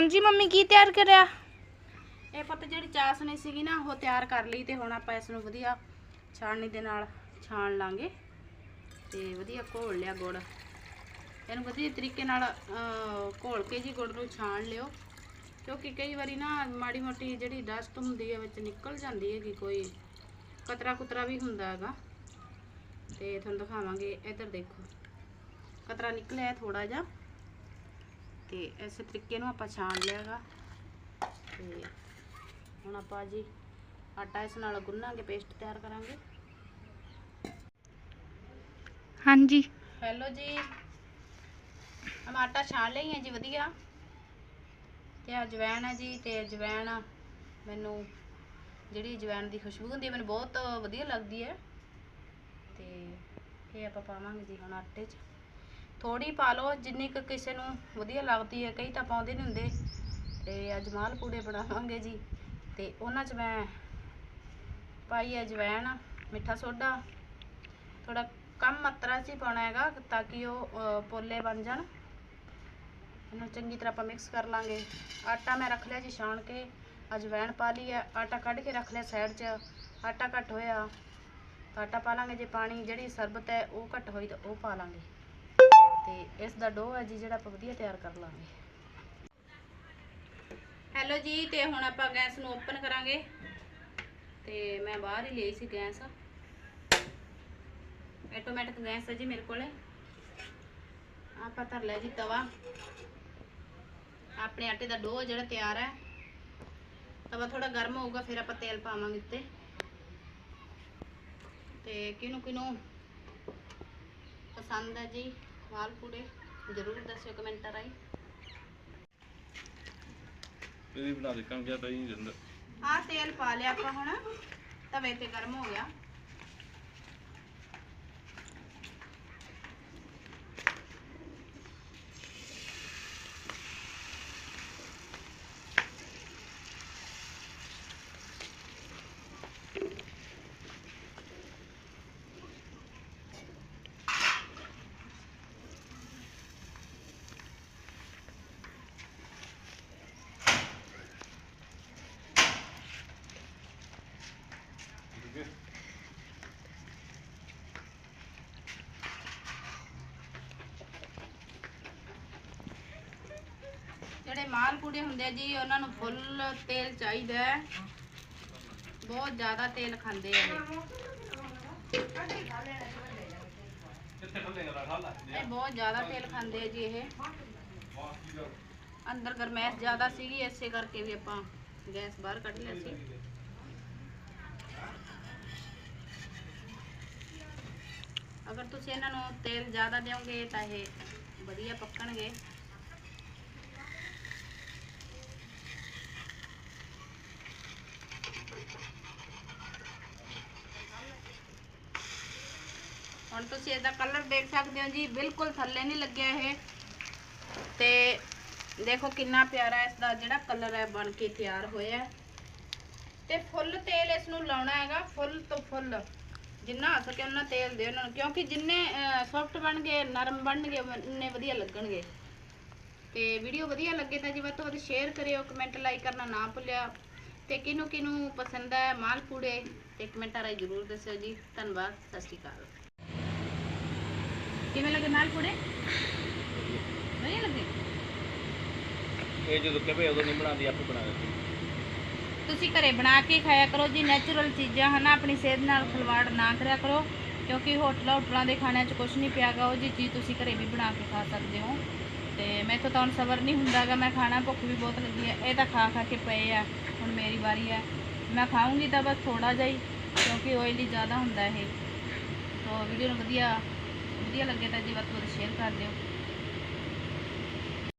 ਹਾਂਜੀ ਮੰਮੀ ਕੀ ਤਿਆਰ ਕਰਿਆ? ਇਹ ਪੁੱਤ ਜਿਹੜੀ ਚਾਸਣੀ ਸੀਗੀ ਨਾ ਉਹ ਤਿਆਰ ਕਰ ਲਈ ਤੇ ਹੁਣ ਆਪਾਂ ਇਸ ਨੂੰ ਵਧੀਆ ਛਾਣਨੀ ਦੇ ਨਾਲ ਛਾਣ ਲਾਂਗੇ। ਤੇ ਵਧੀਆ ਘੋਲ ਲਿਆ ਗੁੜ। ਇਹਨੂੰ ਵਧੀਆ ਤਰੀਕੇ ਨਾਲ ਅਹ, ਘੋਲ ਕੇ ਜੀ ਗੁੜ ਨੂੰ ਛਾਣ ਲਿਓ। ਕਿਉਂਕਿ ਕਈ ਵਾਰੀ ਨਾ ਮਾੜੀ ਮੋਟੀ ਜਿਹੜੀ ਡਸਟ ਹੁੰਦੀ ਹੈ ਵਿੱਚ ਨਿਕਲ ਜਾਂਦੀ ਹੈਗੀ ਕੋਈ ਕਤਰਾ ਕੁਤਰਾ ਵੀ ਹੁੰਦਾ ਹੈਗਾ। ਤੇ ਤੁਹਾਨੂੰ ਦਿਖਾਵਾਂਗੇ ਇੱਧਰ ਦੇਖੋ। ਕਤਰਾ ਨਿਕਲਿਆ ਥੋੜਾ ਜਿਹਾ। ਤੇ ਇਸੇ ਤਰੀਕੇ ਨੂੰ ਆਪਾਂ ਛਾਣ ਲਿਆਗਾ ਤੇ ਹੁਣ ਆਪਾਂ ਜੀ ਆਟਾ ਇਸ ਨਾਲ ਗੁੰਨਾਂਗੇ ਪੇਸਟ ਤਿਆਰ ਕਰਾਂਗੇ। ਹਾਂਜੀ। ਹੈਲੋ ਜੀ। ਹਮ ਆਟਾ ਛਾਣ ਲਈ ਹੈ ਜੀ ਵਧੀਆ। ਤੇ ਅਜਵੈਣ ਹੈ ਜੀ ਤੇ ਅਜਵੈਣ ਮੈਨੂੰ ਜਿਹੜੀ ਅਜਵੈਣ ਦੀ ਖੁਸ਼ਬੂ ਹੁੰਦੀ ਹੈ ਮੈਨੂੰ ਬਹੁਤ ਵਧੀਆ ਲੱਗਦੀ ਹੈ। ਤੇ ਇਹ ਆਪਾਂ ਪਾਵਾਂਗੇ ਜੀ ਹੁਣ ਆਟੇ 'ਚ। ਥੋੜੀ ਪਾ ਲਓ, ਜਿੰਨੀ ਕੁ ਕਿਸੇ ਨੂੰ ਵਧੀਆ ਲੱਗਦੀ ਹੈ, ਕਈ ਤਾਂ ਪਾਉਂਦੇ ਨਹੀਂ ਹੁੰਦੇ। ਤੇ ਅੱਜ ਮਾਲ ਪੂੜੇ ਬਣਾਵਾਂਗੇ ਜੀ। ਤੇ ਉਹਨਾਂ 'ਚ ਮੈਂ ਪਾਈ ਹੈ ਅਜਵੈਣ, ਮਿੱਠਾ ਸੋਡਾ। ਥੋੜਾ ਕਮ ਮਾਤਰਾ 'ਚ ਹੀ ਪਾਉਣਾ ਹੈਗਾ, ਤਾਂ ਕਿ ਉਹ ਪੋਲੇ ਬਣ ਜਾਣ। ਇਹਨੂੰ ਚੰਗੀ ਤਰ੍ਹਾਂ ਆਪਾਂ ਮਿਕਸ ਕਰ ਲਾਂਗੇ। ਆਟਾ ਮੈਂ ਰੱਖ ਲਿਆ ਜੀ ਛਾਣ ਕੇ। ਅਜਵਾਇਣ ਪਾ ਲਈ ਹੈ। ਆਟਾ ਕੱਢ ਕੇ ਰੱਖ ਲਿਆ ਸਾਈਡ 'ਚ। ਆਟਾ ਘੱਟ ਹੋਇਆ। ਆਟਾ ਪਾ ਲਾਂਗੇ। ਜੇ ਪਾਣੀ, ਜਿਹੜੀ ਸਰਬਤ ਹੈ, ਉਹ ਘੱਟ ਹੋਈ ਤਾਂ ਉਹ ਪਾ ਲਾਂਗੇ। ਤੇ ਇਸ ਦਾ ਡੋ ਹੈ ਜੀ ਜਿਹੜਾ ਆਪਾਂ ਵਧੀਆ ਤਿਆਰ ਕਰ ਲਾਂਗੇ। ਹੈਲੋ ਜੀ, ਤੇ ਹੁਣ ਆਪਾਂ ਗੈਸ ਨੂੰ ਓਪਨ ਕਰਾਂਗੇ। ਤੇ ਮੈਂ ਬਾਹਰ ਹੀ ਲਈ ਸੀ ਗੈਸ। ਆਟੋਮੈਟਿਕ ਗੈਸ ਹੈ ਜੀ ਮੇਰੇ ਕੋਲੇ। ਆਪਾਂ ਧਰ ਲਿਆ ਜੀ ਤਵਾ। ਆਪਣੇ ਆਟੇ ਦਾ ਡੋ ਜਿਹੜਾ ਤਿਆਰ ਹੈ। ਤਵਾ ਥੋੜਾ ਗਰਮ ਹੋਊਗਾ, ਫਿਰ ਆਪਾਂ ਤੇਲ ਪਾਵਾਂਗੇ ਉੱਤੇ। ਤੇ ਕਿਹਨੂੰ ਕਿਹਨੂੰ ਪਸੰਦ ਹੈ ਜੀ? ਵਾਲ ਪੂੜੇ ਜ਼ਰੂਰ ਦੱਸਿਓ ਕਮੈਂਟਾਂ ਰਾਹੀਂ। ਇਹਦੀ ਬਣਾ ਦੇ ਕੰਮ ਜ਼ਿਆਦਾ ਹੀ ਜਾਂਦਾ ਆਹ ਤੇਲ ਪਾ ਲਿਆ ਆਪਾਂ ਹੁਣ ਤਵੇ ਤੇ ਗਰਮ ਹੋ ਗਿਆ। ਜਿਹੜੇ ਮਾਲ ਪੂੜੇ ਹੁੰਦੇ ਆ ਜੀ, ਉਹਨਾਂ ਨੂੰ ਫੁੱਲ ਤੇਲ ਚਾਹੀਦਾ ਹੈ। ਬਹੁਤ ਜ਼ਿਆਦਾ ਤੇਲ ਖਾਂਦੇ ਆ ਇਹ। ਇਹ ਬਹੁਤ ਜ਼ਿਆਦਾ ਤੇਲ ਖਾਂਦੇ ਆ ਜੀ ਇਹ। ਅੰਦਰ ਗਰਮੈਸ਼ ਜ਼ਿਆਦਾ ਸੀਗੀ, ਇਸੇ ਕਰਕੇ ਵੀ ਆਪਾਂ ਗੈਸ ਬਾਹਰ ਕੱਢ ਲਿਆ ਸੀ। ਅਗਰ ਤੁਸੀਂ ਇਹਨਾਂ ਨੂੰ ਤੇਲ ਜ਼ਿਆਦਾ ਦਿਓਗੇ ਤਾਂ ਇਹ ਵਧੀਆ ਪੱਕਣਗੇ। ਹੁਣ ਤੁਸੀਂ ਇਹਦਾ ਕਲਰ ਦੇਖ ਸਕਦੇ ਹੋ ਜੀ, ਬਿਲਕੁਲ ਥੱਲੇ ਨਹੀਂ ਲੱਗਿਆ ਇਹ। ਤੇ ਦੇਖੋ ਕਿੰਨਾ ਪਿਆਰਾ ਇਸ ਦਾ ਜਿਹੜਾ ਕਲਰ ਹੈ, ਬਣ ਕੇ ਤਿਆਰ ਹੋਇਆ ਹੈ। ਤੇ ਫੁੱਲ ਤੇਲ ਇਸ ਨੂੰ ਲਾਉਣਾ ਹੈਗਾ, ਫੁੱਲ ਤੋਂ ਫੁੱਲ। ਜਿੰਨਾ ਹੋ ਸਕੇ ਉਹਨਾਂ ਤੇਲ ਦਿਓ ਉਹਨਾਂ ਨੂੰ, ਕਿਉਂਕਿ ਜਿੰਨੇ ਸੌਫਟ ਬਣਗੇ ਨਰਮ ਬਣਨਗੇ, ਉਨੇ ਵਧੀਆ ਲੱਗਣਗੇ। ਤੇ ਵੀਡੀਓ ਵਧੀਆ ਲੱਗੇ ਤਾਂ ਜੀ ਵੱਧ ਤੋਂ ਵੱਧ ਸ਼ੇਅਰ ਕਰਿਓ ਕਮੈਂਟ ਲਾਈਕ ਕਰਨਾ ਨਾ ਭੁੱਲਿਆ। ਤੇ ਕਿਹਨੂੰ ਕਿਹਨੂੰ ਪਸੰਦ ਹੈ, ਮਾਲ ਪੂੜੇ ਤੇ ਕਮੈਂਟਾਂ ਰਾਹੀਂ ਜ਼ਰੂਰ ਦੱਸਿਓ ਜੀ। ਧੰਨਵਾਦ, ਸਤਿ ਸ਼੍ਰੀ ਅਕਾਲ। ਕਿਵੇਂ ਲੱਗੇ ਮਾਲ ਪੂੜੇ ਵਧੀਆ ਲੱਗੇ। ਇਹ ਜਦੋਂ ਕਹੇ ਉਦੋਂ ਨਹੀਂ ਬਣਾਉਂਦੀ ਆਪੇ ਬਣਾ ਦਿੰਦੀ। ਤੁਸੀਂ ਘਰੇ ਬਣਾ ਕੇ ਖਾਇਆ ਕਰੋ ਜੀ ਨੈਚੁਰਲ ਚੀਜ਼ਾਂ ਹਨ ਆਪਣੀ ਸਿਹਤ ਨਾਲ ਖਿਲਵਾੜ ਨਾ ਕਰਿਆ ਕਰੋ। ਕਿਉਂਕਿ ਹੋਟਲਾਂ ਹੋਟਲਾਂ ਦੇ ਖਾਣਿਆਂ 'ਚ ਕੁਝ ਨਹੀਂ ਪਿਆਗਾ ਉਹ ਜੀ ਚੀਜ਼ ਤੁਸੀਂ ਘਰੇ ਵੀ ਬਣਾ ਕੇ ਖਾ ਸਕਦੇ ਹੋ। ਤੇ ਮੈਥੋਂ ਤਾਂ ਹੁਣ ਸਬਰ ਨਹੀਂ ਹੁੰਦਾਗਾ ਮੈਂ ਖਾਣਾ ਭੁੱਖ ਵੀ ਬਹੁਤ ਲੱਗੀ ਹੈ। ਇਹ ਤਾਂ ਖਾ ਖਾ ਕੇ ਪਏ ਆ ਹੁਣ ਮੇਰੀ ਵਾਰੀ ਹੈ ਮੈਂ ਖਾਊਂਗੀ ਤਾਂ ਬਸ ਥੋੜਾ ਜਿਹਾ ਹੀ ਕਿਉਂਕਿ ਆਇਲੀ ਜ਼ਿਆਦਾ ਹੁੰਦਾ ਇਹ। ਤਾਂ ਵੀਡੀਓ ਨੂੰ ਵਧੀਆ ਵਧੀਆ ਲੱਗੇ ਤਾਂ ਜੀ ਵੱਧ ਤੋਂ ਵੱਧ ਸ਼ੇਅਰ ਕਰ ਦਿਓ।